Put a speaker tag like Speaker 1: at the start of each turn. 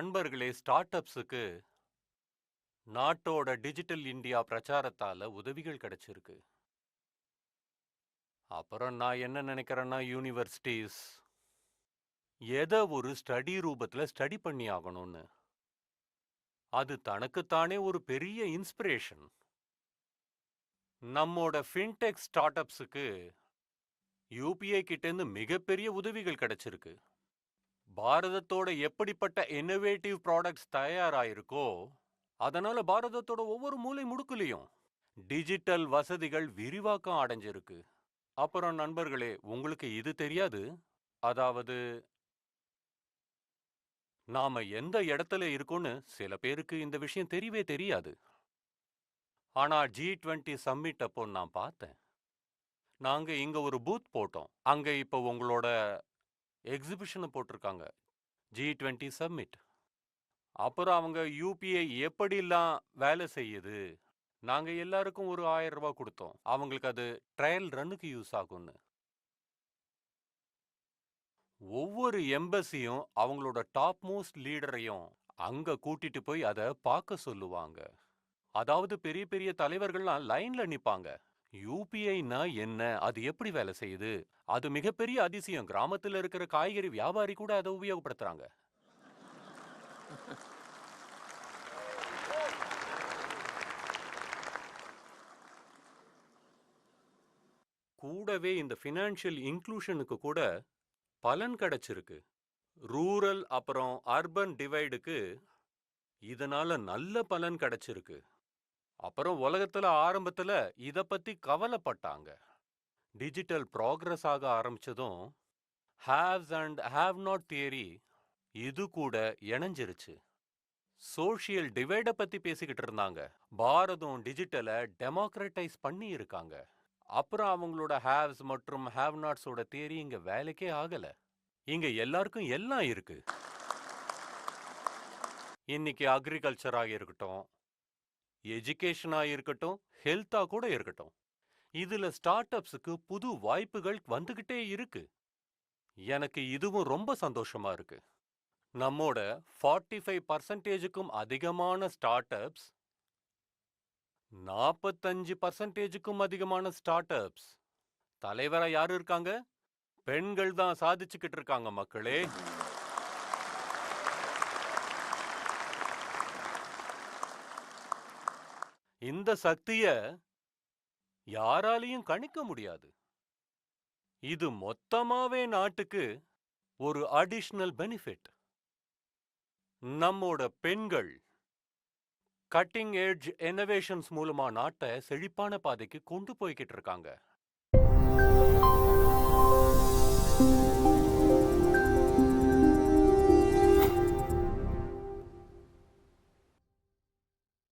Speaker 1: நண்பர்களே ஸ்டார்ட் அப்ஸுக்கு நாட்டோட digital India பிரச்சாரத்தால உதவிகள் கிடைச்சிருக்கு. அப்புறம் நான் என்ன நினைக்கிறேன்னா யூனிவர்சிட்டிஸ் எதை ஒரு ஸ்டடி ரூபத்துல ஸ்டடி பண்ணி ஆகணும்னு. அது தனக்குத்தானே ஒரு பெரிய இன்ஸ்பிரேஷன். நம்மோட ஃபின்டெக் ஸ்டார்ட் அப்ஸுக்கு யூபிஐ கிட்டேருந்து மிகப்பெரிய உதவிகள் கிடைச்சிருக்கு. பாரதத்தோட எப்படிப்பட்ட இன்னோவேட்டிவ் ப்ராடக்ட்ஸ் தயாராயிருக்கோ அதனால பாரதத்தோட ஒவ்வொரு மூலை முடுக்குலையும் டிஜிட்டல் வசதிகள் விரிவாக்கம் அடைஞ்சிருக்கு. அப்புறம் நண்பர்களே உங்களுக்கு இது தெரியாது? அதாவது நாம எந்த இடத்துல இருக்கோம்னு சில பேருக்கு இந்த விஷயம் தெரியவே தெரியாது. ஆனா ஜி டுவெண்ட்டி சம்மிட் அப்போ நான் பார்த்தேன். நாங்க இங்க ஒரு பூத் போட்டோம். அங்க இப்போ உங்களோட எக்ஸிபிஷனை போட்டிருக்காங்க. G twenty summit. அப்புறம் அவங்க யூபிஐ எப்படிலாம் வேலை செய்யுது? நாங்க எல்லாருக்கும் ஒரு ஆயிரம் ரூபாய் கொடுத்தோம். அவங்களுக்கு அது ட்ரையல் ரன்னுக்கு யூஸ் ஆகும்னு. ஒவ்வொரு எம்பசியும் அவங்களோட டாப் மோஸ்ட் லீடரையும் அங்க கூட்டிட்டு போய் அதை பார்க்க சொல்லுவாங்க. அதாவது பெரிய பெரிய தலைவர்கள்லாம் லைன்ல நிப்பாங்க. யூபிஐனா என்ன? அது எப்படி வேலை செய்யுது? அது மிகப்பெரிய அதிசயம். கிராமத்துல இருக்கிற காய்கறி வியாபாரி கூட அதை உபயோகப்படுத்துறாங்க. கூடவே இந்த ஃபினான்ஷியல் இன்க்ளூஷனுக்கு கூட பலன் கிடைச்சிருக்கு. ரூரல் அப்புறம் அர்பன் டிவைடுக்கு இதனால நல்ல பலன் கிடைச்சிருக்கு. அப்புறம் உலகத்துல ஆரம்பத்துல இத பத்தி கவலைப்பட்டாங்க. டிஜிட்டல் ப்ராக்ரஸ் ஆக ஆரம்பிச்சதும் haves and have not theory இது கூட இணைஞ்சிருச்சு. சோஷியல் டிவைட பத்தி பேசிக்கிட்டு இருந்தாங்க. பாரதம் டிஜிட்டலை டெமோக்ரட்டைஸ் பண்ணி இருக்காங்க அப்புறம் அவங்களோட ஹேவ்ஸ் மற்றும் ஹேவ் நாட்ஸோட தியரி இங்க வேலைக்கே ஆகல. இங்க எல்லாருக்கும் எல்லாம் இருக்கு. இன்னைக்கு அக்ரிகல்ச்சரா இருக்கட்டும் எஜுகேஷனாக இருக்கட்டும் ஹெல்த்தாக கூட இருக்கட்டும். இதுல ஸ்டார்ட் அப்ஸுக்கு புது வாய்ப்புகள் வந்துகிட்டே இருக்கு. எனக்கு இதுவும் ரொம்ப சந்தோஷமா இருக்கு. நம்மோட ஃபார்ட்டி ஃபைவ் பர்சன்டேஜுக்கும் அதிகமான ஸ்டார்ட் அப்ஸ் நாற்பத்தஞ்சு பர்சன்டேஜுக்கும் அதிகமான ஸ்டார்ட் அப்ஸ் தலைவரா யாரு இருக்காங்க? பெண்கள் தான் சாதிச்சுக்கிட்டு இருக்காங்க மக்களே. இந்த சக்திய யாராலையும் கணிக்க முடியாது. இது மொத்தமாவே நாட்டுக்கு ஒரு அடிஷ்னல் பெனிஃபிட் நம்மோட பெண்கள் கட்டிங் ஏஜ் எனவேஷன்ஸ் மூலமா நாட்டை செழிப்பான பாதைக்கு கொண்டு போய்கிட்டு இருக்காங்க.